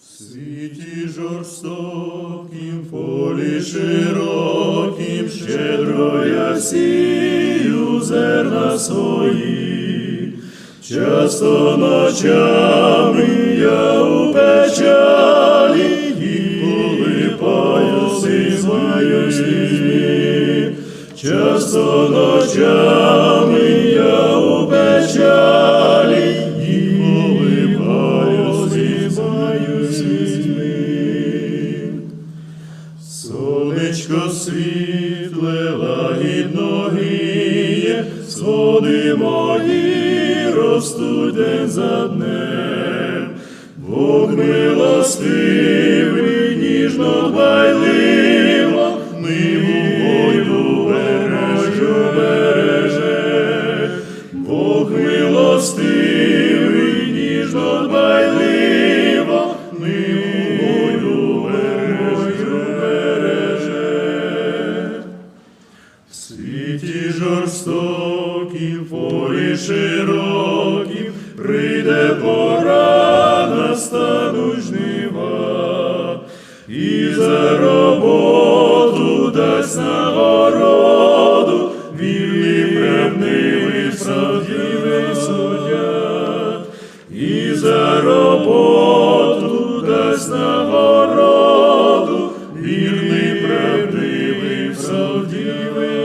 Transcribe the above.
Світі жорстоким, полі широким, щедро я сію зерна свої, часто ночами Часто ночами я у печалі і полипаю слізьмою слізьми. Сонечко світле, лагідно гріє, сходи мої ростуть день за днем. Бог милостивий, Ті жорстокім, полі широкім, прийде пора настануть жнива, і за роботу дасть на нагороду, вільним ревнивий правдивий суддя, і за роботу дасть нагороду, вільний правдивий правдивий